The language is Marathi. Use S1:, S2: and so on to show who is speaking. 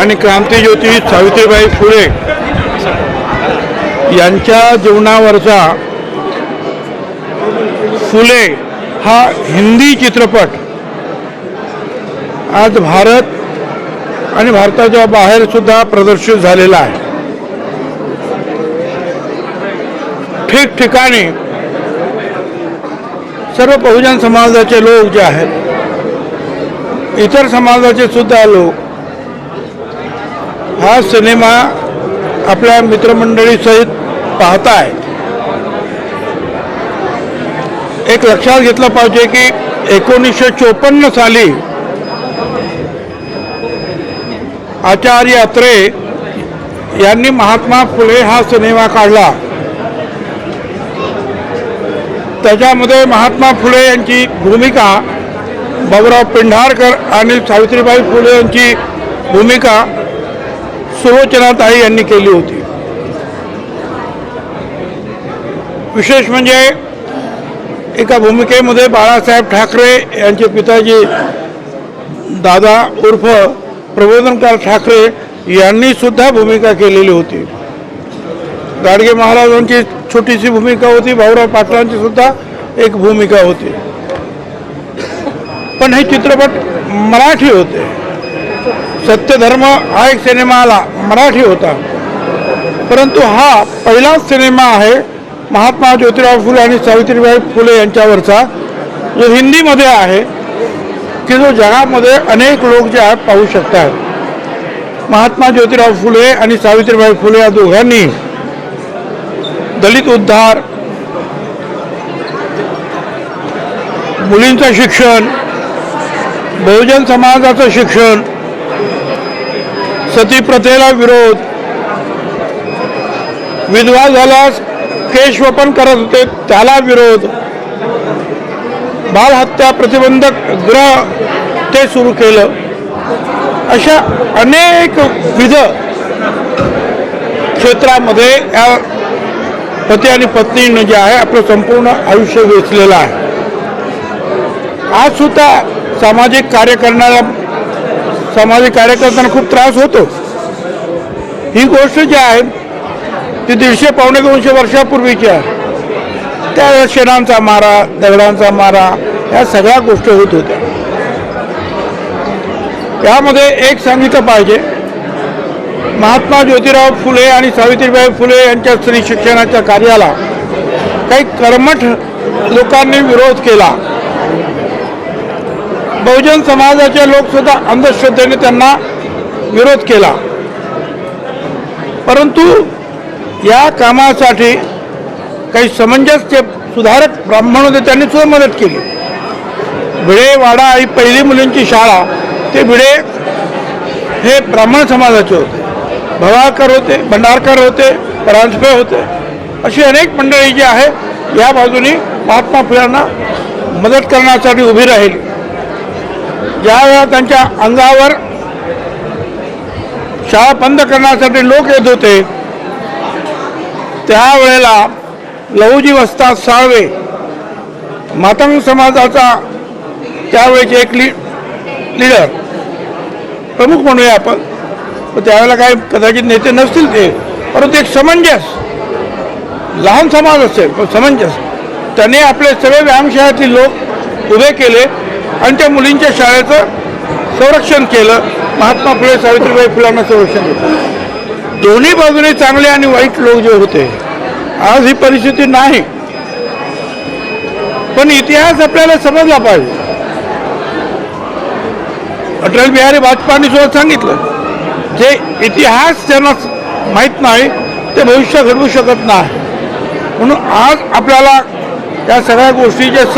S1: आणि क्रांतीज्योती सावित्रीबाई फुले यांच्या जीवनावरचा फुले हा हिंदी चित्रपट आज भारत आणि भारताच्या बाहेरसुद्धा प्रदर्शित झालेला आहे. ठिकठिकाणी सर्व बहुजन समाजाचे लोक जे आहेत इतर समाजाचे सुद्धा लोक हा सिनेमा आपल्या मित्रमंडळीसहित पाहताय. एक लक्षात घेतलं पाहिजे की एकोणीसशे चोपन्न साली आचार्य अत्रे यांनी महात्मा फुले हा सिनेमा काढला. त्याच्यामध्ये महात्मा फुले यांची भूमिका बाबुराव पेंढारकर आणि सावित्रीबाई फुले यांची भूमिका सुलोचनाताई यांनी केली होती. विशेष म्हणजे एका भूमिकेमध्ये बाळासाहेब ठाकरे यांचे पिताजी दादा उर्फ प्रबोधनकार ठाकरे यांनी सुद्धा भूमिका केलेली होती. गाडगे महाराजांची छोटीशी भूमिका होती भाऊराव पाटलांची सुद्धा एक भूमिका होती. पण हे चित्रपट मराठी होते. सत्यधर्म हा एक सिनेमा आला मराठी होता. परंतु हा पहिलाच सिनेमा आहे महात्मा ज्योतिराव फुले आणि सावित्रीबाई फुले यांच्यावरचा. जो हिंदीमध्ये आहे की जो जगामध्ये अनेक लोक जे आहेत पाहू शकतात. महात्मा ज्योतिराव फुले आणि सावित्रीबाई फुले या दोघांनी दलित उद्धार मुलींचं शिक्षण बहुजन समाजाचं शिक्षण सती प्रथेला विरोध. विधवा झाल्यास केशवपन करत होते त्याला विरोध. बालहत्या प्रतिबंधक ग्रह ते सुरू केलं. अशा अनेक विध क्षेत्रामध्ये या पती आणि पत्नीनं जे म्हणजे आहे आपलं संपूर्ण आयुष्य वेचलेलं आहे. आज सुद्धा सामाजिक कार्य करणाऱ्या सामाजिक कार्यकर्त्यांना खूप त्रास होतो. ही गोष्ट जी आहे ती दीडशे पावणे दोनशे वर्षापूर्वीची आहे. त्या शेणांचा मारा दगडांचा मारा या सगळ्या गोष्टी होत होत्या. यामध्ये एक सांगितलं पाहिजे महात्मा ज्योतिराव फुले आणि सावित्रीबाई फुले यांच्या स्त्री शिक्षणाच्या कार्याला काही कर्मठ लोकांनी विरोध केला. बहुजन समाजाचे लोकसुद्धा अंधश्रद्धेने त्यांना विरोध केला. परंतु या कामासाठी काही समंजस्य सुधारक ब्राह्मण होते त्यांनी सुद्धा मदत केली. भिडे वाडा ही पहिली मुलींची शाळा ते भिडे हे ब्राह्मण समाजाचे होते. भवाळकर होते भंडारकर होते परांजपे होते अशी अनेक मंडळी जी आहे या बाजूनी महात्मा फुल्यांना मदत करण्यासाठी उभी राहिली. ज्या त्यांच्या अंगावर शाळा बंद करण्यासाठी लोक येत होते. त्यावेळेला लहुजी वस्ताद साळवे मातंग समाजाचा त्यावेळेचे एक लि लिडर प्रमुख म्हणूया आपण. पण त्यावेळेला काही कदाचित नेते नसतील ते. परंतु एक समंजस लहान समाज असेल पण समंजस. त्याने आपले सगळे व्यायामशाळेतील लोक उभे केले. आणि त्या मुलींच्या शाळेचं संरक्षण केलं. महात्मा फुले सावित्रीबाई फुलांना संरक्षण केलं दोन्ही बाजूने चांगले आणि वाईट लोक जे होते आज ही परिस्थिती नाही. पण इतिहास आपल्याला समजला पाहिजे. अटल बिहारी वाजपेयींनी सुद्धा सांगितलं जे इतिहास त्यांना माहीत नाही ते भविष्य घडवू शकत नाही. म्हणून आज आपल्याला या सगळ्या गोष्टीचे सह